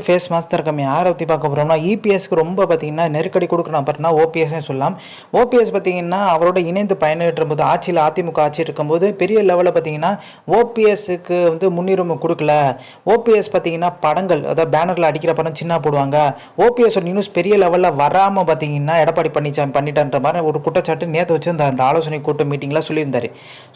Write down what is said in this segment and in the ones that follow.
Face master கம்மி யாரை பற்றி பார்க்க போகிறோம்னா இபிஎஸ்க்கு ரொம்ப பார்த்தீங்கன்னா நெருக்கடி கொடுக்குற நபர்னா ஓபிஎஸ்னே சொல்லலாம். ஓபிஎஸ் பார்த்தீங்கன்னா அவரோட இணைந்து பயணிட்டு போது ஆட்சியில் அதிமுக ஆட்சி இருக்கும்போது பெரிய லெவலில் பார்த்தீங்கன்னா ஓபிஎஸ்க்கு வந்து முன்னுரிமை கொடுக்கல. ஓபிஎஸ் பார்த்தீங்கன்னா படங்கள் அதாவது பேனரில் அடிக்கிற படம் சின்ன போடுவாங்க. ஓபிஎஸ் நியூஸ் பெரிய லெவலில் வராமல் பார்த்தீங்கன்னா எடப்பாடி பழனிசாமி பண்ணிட்டான்ற மாதிரி ஒரு குற்றச்சாட்டு நேற்று வச்சு அந்த அந்த ஆலோசனை கூட்டம் மீட்டிங்கில் சொல்லியிருந்தாரு.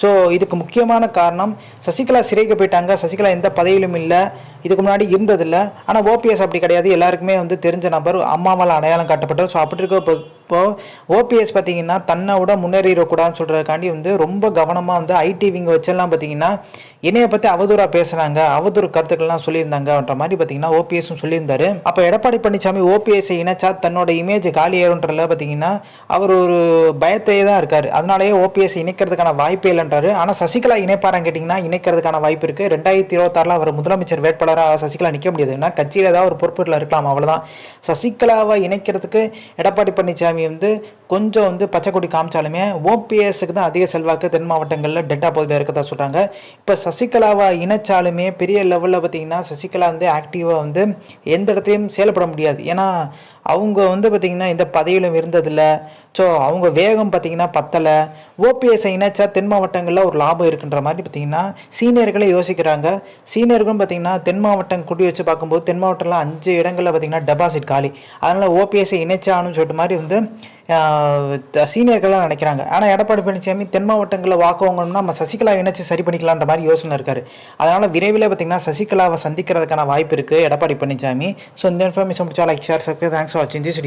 ஸோ இதுக்கு முக்கியமான காரணம் சசிகலா சிறைக்கு போயிட்டாங்க. சசிகலா எந்த பதவியிலும் இல்லை. இதுக்கு முன்னாடி இருந்ததில்லை. ஆனால் ஓபிஎஸ் அப்படி கிடையாது. எல்லாருக்குமே வந்து தெரிஞ்ச நபர் அம்மாவால் அடையாளம் காட்டப்பட்டவர். ஸோ அப்படி இருக்க இப்போது ஓபிஎஸ் பார்த்தீங்கன்னா தன்னை விட முன்னேறிடக்கூடாதுன்னு சொல்கிறதுக்காண்டி வந்து ரொம்ப கவனமாக வந்து ஐடி விங்க வச்செல்லாம் பார்த்தீங்கன்னா என்னைய பற்றி அவதூறாக பேசுகிறாங்க அவதூறு கருத்துக்கள்லாம் சொல்லியிருந்தாங்கன்ற மாதிரி பார்த்தீங்கன்னா ஓபிஎஸும் சொல்லியிருந்தாரு. அப்போ எடப்பாடி பழனிசாமி ஓபிஎஸ்ஸை இணைச்சா தன்னோட இமேஜ் காலி ஏறுன்றதுல பார்த்தீங்கன்னா அவர் ஒரு பயத்தையே தான் இருக்கார். அதனாலேயே ஓபிஎஸ் இணைக்கிறதுக்கான வாய்ப்பே இல்லைன்றாரு. ஆனால் சசிகலா இணைப்பாரான்னு கேட்டிங்கன்னா இணைக்கிறதுக்கான வாய்ப்பு இருக்குது ரெண்டாயிரத்தி இருபத்தாறில் அவர் முதலமைச்சர் வேட்பாளராக சசிகலா நிற்க முடியாது. ஏன்னா கட்சியில் ஏதாவது ஒரு பொறுப்பில் இருக்கலாம் அவ்வளோதான் சசிகலாவை இணைக்கிறதுக்கு எடப்பாடி பழனிசாமி வந்து கொஞ்சம் வந்து பச்சை கொடி காமிச்சாலுமே ஓபிஎஸ்க்கு தான் அதிக செல்வாக்கு தென் மாவட்டங்களில் டெட்டா பகுதியாக இருக்கதா சொல்கிறாங்க இப்போ சசிகலாவை இணைச்சாலுமே பெரிய லெவலில் பார்த்தீங்கன்னா சசிகலா வந்து ஆக்டிவாக வந்து எந்த இடத்தையும் செயல்பட முடியாது. ஏன்னா அவங்க வந்து பார்த்திங்கன்னா இந்த பதவியிலும் இருந்ததில்ல. ஸோ அவங்க வேகம் பார்த்திங்கன்னா பத்தலை. ஓபிஎஸ்ஐ இணைச்சா தென் மாவட்டங்களில் ஒரு லாபம் இருக்குன்ற மாதிரி பார்த்திங்கன்னா சீனியர்களே யோசிக்கிறாங்க. சீனியர்களும் பார்த்திங்கன்னா தென் மாவட்டம் குடி வச்சு பார்க்கும்போது தென் மாவட்டத்தில் அஞ்சு இடங்களில் பார்த்திங்கன்னா டெபாசிட் காலி. அதனால் ஓபிஎஸ்ஐ இணைச்சான்னு சொல்லிட்டு மாதிரி வந்து சீனியர்கள்லாம் நினைக்கிறாங்க. ஆனால் எடப்பாடி பழனிசாமி தென் மாவட்டங்களில் வாக்கு வாங்கணும்னா நம்ம சசிகலா இணைச்சு சரி பண்ணிக்கலான்ற மாதிரி யோசனை இருக்காரு. அதனால் விரைவில் பார்த்திங்கன்னா சசிகலாவை சந்திக்கிறதுக்கான வாய்ப்பு இருக்குது எடப்பாடி பழனிசாமி. ஸோ இந்த இன்ஃபர்மேஷன் முடிச்சா like share subscribe thanks for வாட்சிங் திஸ்